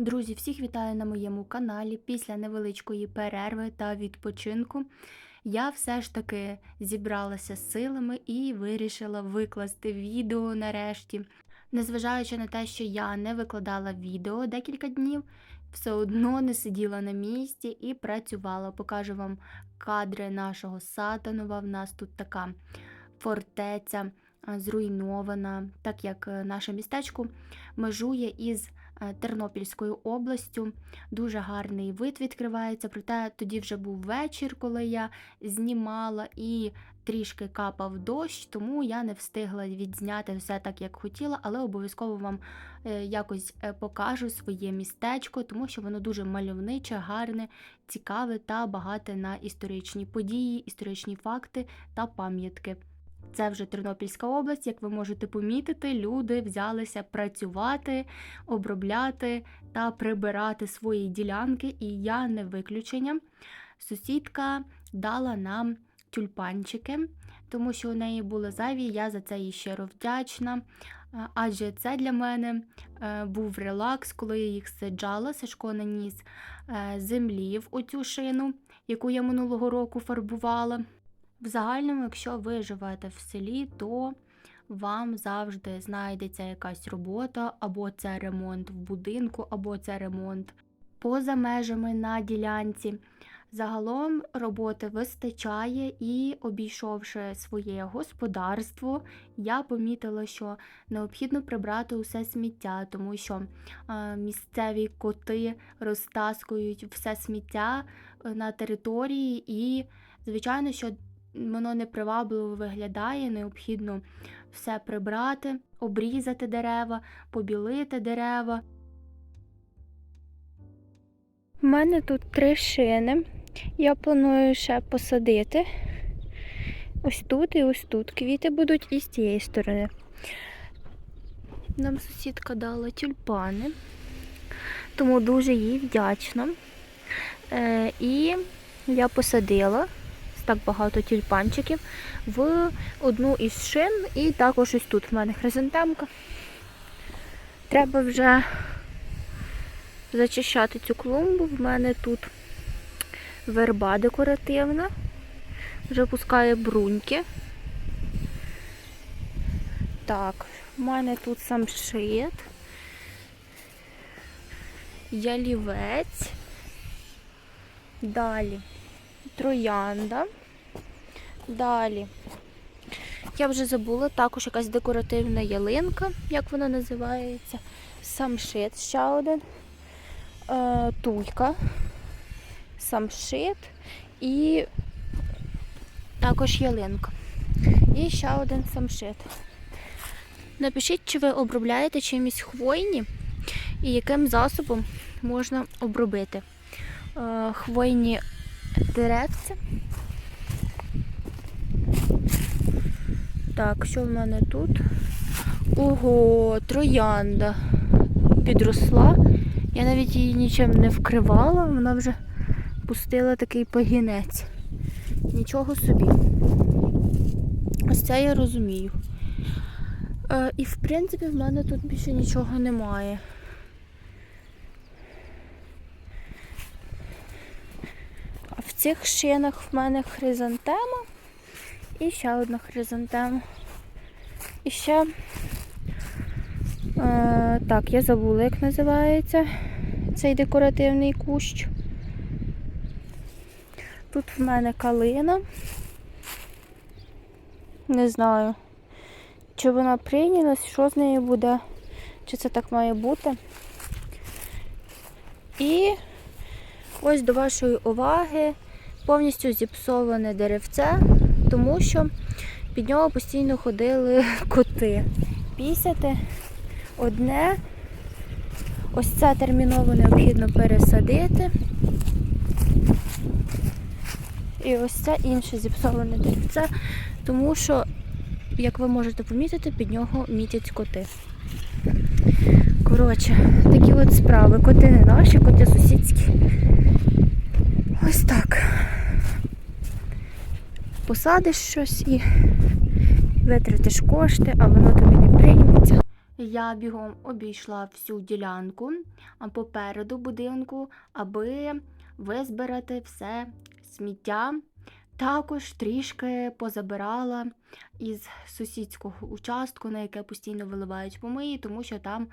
Друзі, всіх вітаю на моєму каналі. Після невеличкої перерви та відпочинку я все ж таки зібралася з силами і вирішила викласти відео нарешті. Незважаючи на те, що я не викладала відео декілька днів, все одно не сиділа на місці і працювала. Покажу вам кадри нашого Сатанова. В нас тут така фортеця зруйнована, так як е, наше містечко межує із Тернопільською областю. Дуже гарний вид відкривається. Проте тоді вже був вечір, коли я знімала і трішки капав дощ, тому я не встигла відзняти все так, як хотіла, але обов'язково вам е, якось е, покажу своє містечко, тому що воно дуже мальовниче, гарне, цікаве та багате на історичні події, історичні факти та пам'ятки. Це вже Тернопільська область, як ви можете помітити, люди взялися працювати, обробляти та прибирати свої ділянки, і я не виключення. Сусідка дала нам тюльпанчики, тому що у неї були зайві. Я за це їй щиро вдячна. Адже це для мене е, був релакс, коли я їх саджала. Сашко наніс е, землі в оцю шину, яку я минулого року фарбувала. В загальному, якщо ви живете в селі, то вам завжди знайдеться якась робота, або це ремонт в будинку, або це ремонт поза межами на ділянці. Загалом роботи вистачає, і обійшовши своє господарство, я помітила, що необхідно прибрати усе сміття, тому що е, місцеві коти розтаскують все сміття е, на території, і, звичайно, що воно непривабливо виглядає, необхідно все прибрати, обрізати дерева, побілити дерева. У мене тут три шини. Я планую ще посадити. Ось тут і ось тут. Квіти будуть і з цієї сторони. Нам сусідка дала тюльпани, тому дуже їй вдячна. Е, і я посадила так багато тюльпанчиків в одну із шин, і також ось тут в мене хризантемка. Треба вже зачищати цю клумбу. В мене тут верба декоративна, вже пускає бруньки. Так, в мене тут самшит, ялівець, далі троянда. Далі. Я вже забула, також якась декоративна ялинка, як вона називається. Самшит ще один. Е, туйка, самшит і також ялинка. І ще один самшит. Напишіть, чи ви обробляєте чимось хвойні і яким засобом можна обробити. Е, хвойні деревця. Так, що в мене тут? Ого, троянда підросла. Я навіть її нічим не вкривала, вона вже пустила такий пагінець. Нічого собі. Ось це я розумію. Е, і в принципі в мене тут більше нічого немає. А в цих шинах в мене хризантема і ще одна хризантема. І ще, е, так, я забула, як називається цей декоративний кущ. Тут в мене калина. Не знаю, чи вона прийнялась, що з нею буде, чи це так має бути. І ось до вашої уваги повністю зіпсоване деревце, тому що під нього постійно ходили коти. Пісяти одне. Ось це терміново необхідно пересадити. І ось це інше зіпсоване деревце, тому що, як ви можете помітити, під нього мітять коти. Коротше, такі от справи. Коти не наші, коти сусідські. Ось так. Посадиш щось і витратиш кошти, а воно тобі не прийметься. Я бігом обійшла всю ділянку попереду будинку, аби визбирати все сміття. Також трішки позабирала із сусідського участку, на яке постійно виливають помиї, тому що там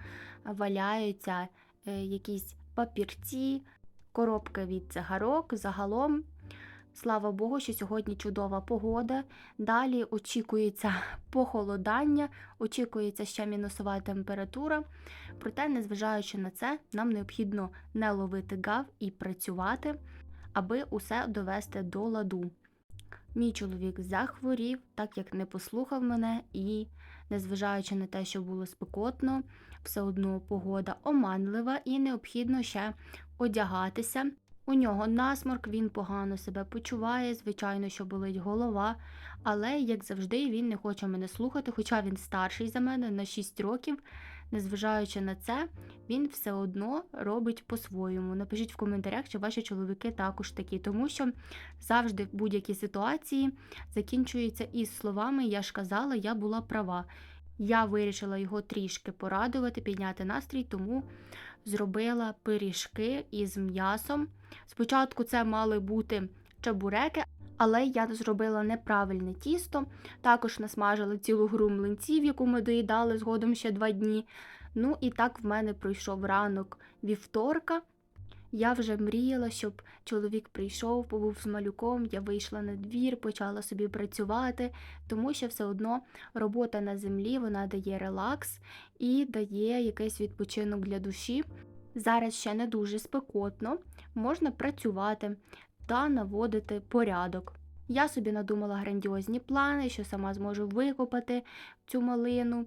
валяються е, якісь папірці, коробки від цигарок. Загалом, слава Богу, що сьогодні чудова погода. Далі очікується похолодання, очікується ще мінусова температура. Проте, незважаючи на це, нам необхідно не ловити гав і працювати, аби усе довести до ладу. Мій чоловік захворів, так як не послухав мене, і, незважаючи на те, що було спекотно, все одно погода оманлива і необхідно ще одягатися. У нього насморк, він погано себе почуває, звичайно, що болить голова, але, як завжди, він не хоче мене слухати, хоча він старший за мене на 6 років. Незважаючи на це, він все одно робить по-своєму. Напишіть в коментарях, чи ваші чоловіки також такі, тому що завжди в будь-якій ситуації закінчується із словами Я ж казала, я була права. Я вирішила його трішки порадувати, підняти настрій, тому зробила пиріжки із м'ясом. Спочатку це мали бути чебуреки, але я зробила неправильне тісто. Також насмажила цілу гру млинців, яку ми доїдали згодом ще два дні. Ну і так в мене пройшов ранок вівторка. Я вже мріяла, щоб чоловік прийшов, побув з малюком, я вийшла на двір, почала собі працювати, тому що все одно робота на землі вона дає релакс і дає якийсь відпочинок для душі. Зараз ще не дуже спекотно, можна працювати та наводити порядок. Я собі надумала грандіозні плани, що сама зможу викопати цю малину,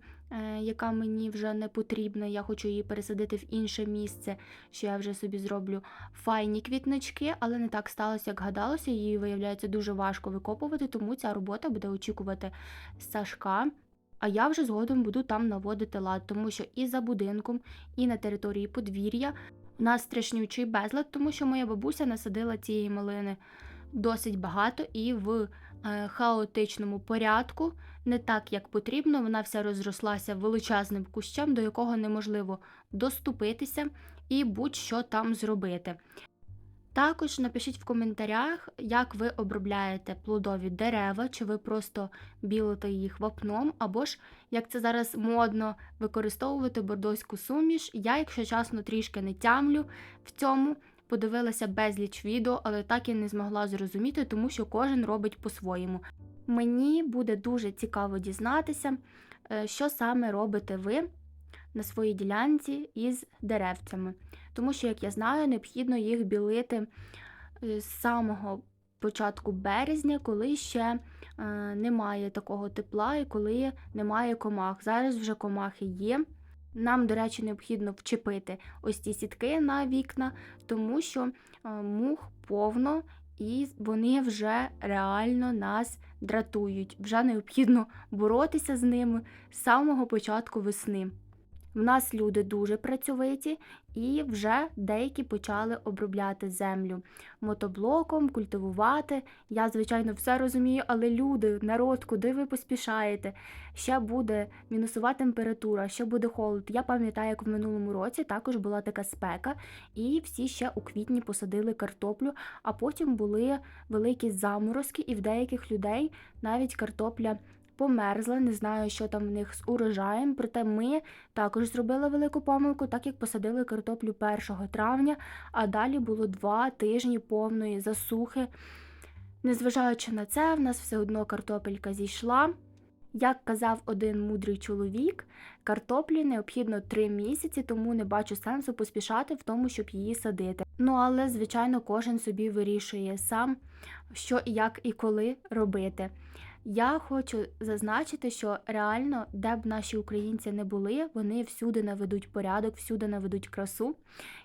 яка мені вже не потрібна. Я хочу її пересадити в інше місце, що я вже собі зроблю файні квітнички, але не так сталося, як гадалося. Її виявляється дуже важко викопувати, тому ця робота буде очікувати Сашка. А я вже згодом буду там наводити лад, тому що і за будинком, і на території подвір'я у нас страшнючий безлад, тому що моя бабуся насадила цієї малини досить багато і в е, хаотичному порядку, не так, як потрібно. Вона вся розрослася величезним кущем, до якого неможливо доступитися і будь-що там зробити. Також напишіть в коментарях, як ви обробляєте плодові дерева, чи ви просто білите їх вапном, або ж, як це зараз модно, використовувати бордоську суміш. Я, якщо чесно, трішки не тямлю в цьому. Подивилася безліч відео, але так і не змогла зрозуміти, тому що кожен робить по-своєму. Мені буде дуже цікаво дізнатися, е, що саме робите ви на своїй ділянці із деревцями. Тому що, як я знаю, необхідно їх білити е, з самого початку березня, коли ще е, немає такого тепла і коли немає комах. Зараз вже комахи є. Нам, до речі, необхідно вчепити ось ці сітки на вікна, тому що е, мух повно і вони вже реально нас дратують. Вже необхідно боротися з ними з самого початку весни. В нас люди дуже працьовиті, і вже деякі почали обробляти землю мотоблоком, культивувати. Я, звичайно, все розумію, але люди, народ, куди ви поспішаєте? Ще буде мінусова температура, ще буде холод. Я пам'ятаю, як в минулому році також була така спека, і всі ще у квітні посадили картоплю, а потім були великі заморозки, і в деяких людей навіть картопля померзла, не знаю, що там в них з урожаєм. Проте ми також зробили велику помилку, так як посадили картоплю 1 травня, а далі було два тижні повної засухи. Незважаючи на це, в нас все одно картопелька зійшла. Як казав один мудрий чоловік, картоплі необхідно три місяці, тому не бачу сенсу поспішати в тому, щоб її садити. Ну але, звичайно, кожен собі вирішує сам, що як і коли робити. Я хочу зазначити, що реально, де б наші українці не були, вони всюди наведуть порядок, всюди наведуть красу.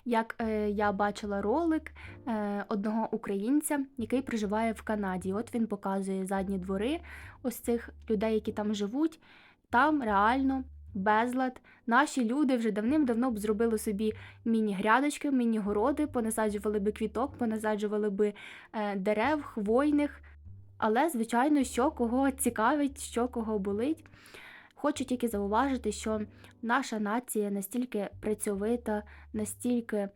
Як е, я бачила ролик е, одного українця, який проживає в Канаді. От він показує задні двори ось цих людей, які там живуть. Там реально безлад. Наші люди вже давним-давно б зробили собі міні-грядочки, міні-городи, понасаджували би квіток, понасаджували би е, дерев, хвойних. Але, звичайно, що кого цікавить, що кого болить. Хочу тільки зауважити, що наша нація настільки працьовита, настільки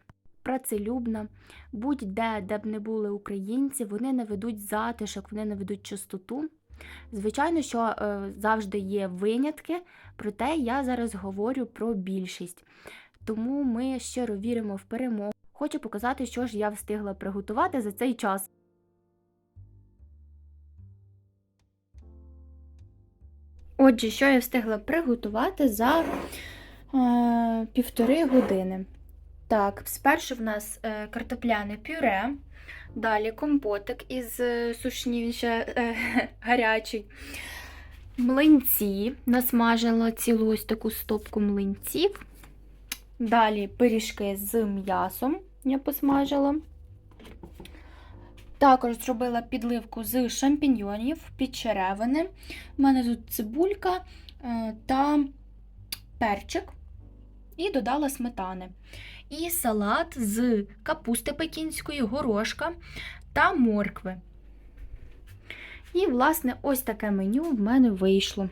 працелюбна. Будь-де, де б не були українці, вони наведуть затишок, вони наведуть чистоту. Звичайно, що е, завжди є винятки, проте я зараз говорю про більшість. Тому ми щиро віримо в перемогу. Хочу показати, що ж я встигла приготувати за цей час. Отже, що я встигла приготувати за е, півтори години. Так, спершу в нас е, картопляне пюре, далі компотик із е, сушні, ще е, гарячий. Млинці насмажила цілу ось таку стопку млинців. Далі пиріжки з м'ясом я посмажила. Також зробила підливку з шампіньйонів під черевини. У мене тут цибулька е, та перчик. І додала сметани. І салат з капусти пекінської, горошка та моркви. І, власне, ось таке меню в мене вийшло.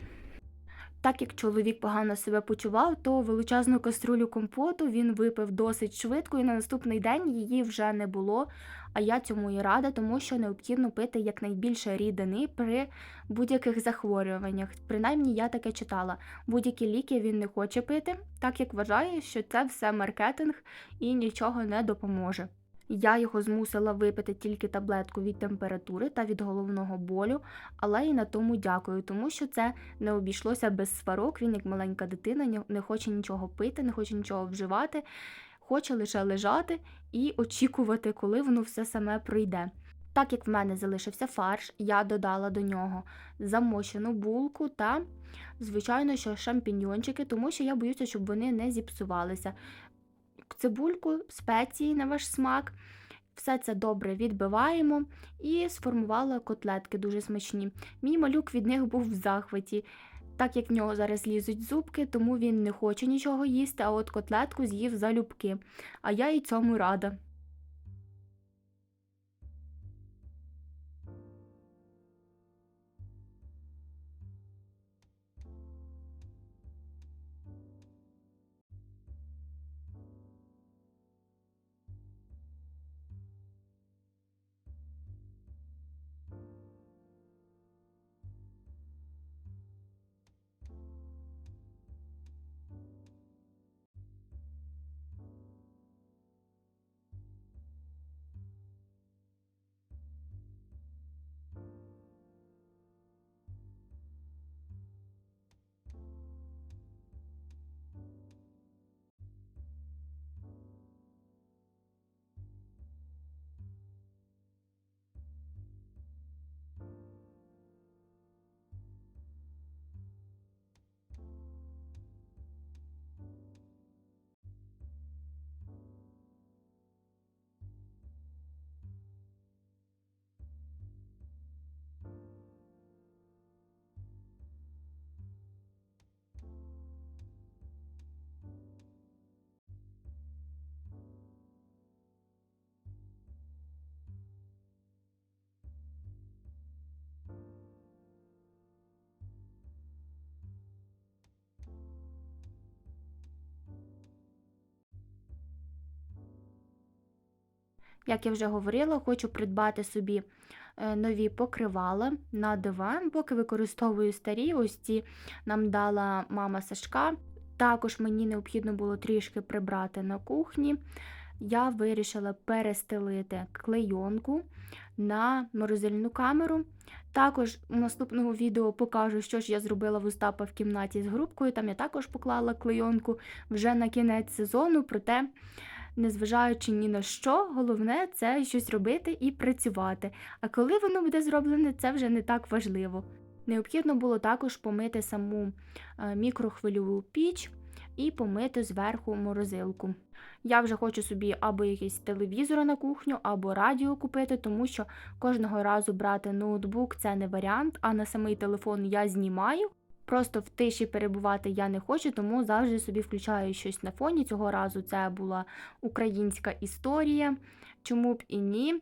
Так як чоловік погано себе почував, то величезну каструлю компоту він випив досить швидко, і на наступний день її вже не було. А я цьому і рада, тому що необхідно пити якнайбільше рідини при будь-яких захворюваннях. Принаймні, я таке читала. Будь-які ліки він не хоче пити, так як вважає, що це все маркетинг і нічого не допоможе. Я його змусила випити тільки таблетку від температури та від головного болю, але і на тому дякую, тому що це не обійшлося без сварок. Він, як маленька дитина, не хоче нічого пити, не хоче нічого вживати, хоче лише лежати і очікувати, коли воно все саме пройде. Так як в мене залишився фарш, я додала до нього замочену булку та, звичайно, що шампіньйончики, тому що я боюся, щоб вони не зіпсувалися цибульку, спеції на ваш смак. Все це добре відбиваємо і сформувала котлетки дуже смачні. Мій малюк від них був в захваті. Так як в нього зараз лізуть зубки, тому він не хоче нічого їсти, а от котлетку з'їв залюбки. А я і цьому рада. Як я вже говорила, хочу придбати собі е, нові покривала на диван, поки використовую старі, ось ці нам дала мама Сашка. Також мені необхідно було трішки прибрати на кухні. Я вирішила перестелити клейонку на морозильну камеру. Також у наступного відео покажу, що ж я зробила в Остапа в кімнаті з грубкою. Там я також поклала клейонку вже на кінець сезону, проте незважаючи ні на що, головне це щось робити і працювати. А коли воно буде зроблене, це вже не так важливо. Необхідно було також помити саму е, мікрохвильову піч і помити зверху морозилку. Я вже хочу собі або якийсь телевізор на кухню, або радіо купити, тому що кожного разу брати ноутбук це не варіант, а на самий телефон я знімаю. Просто в тиші перебувати я не хочу, тому завжди собі включаю щось на фоні. Цього разу це була українська історія. Чому б і ні?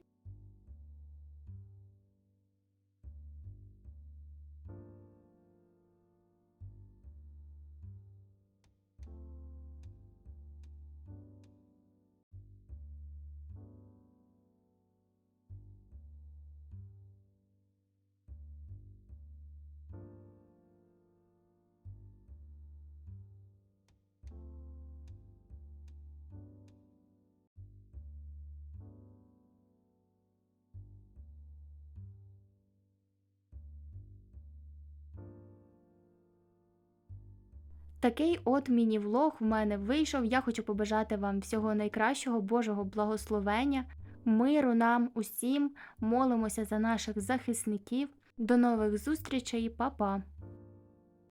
Такий от міні-влог в мене вийшов. Я хочу побажати вам всього найкращого, Божого благословення, миру нам усім. Молимося за наших захисників. До нових зустрічей, па-па!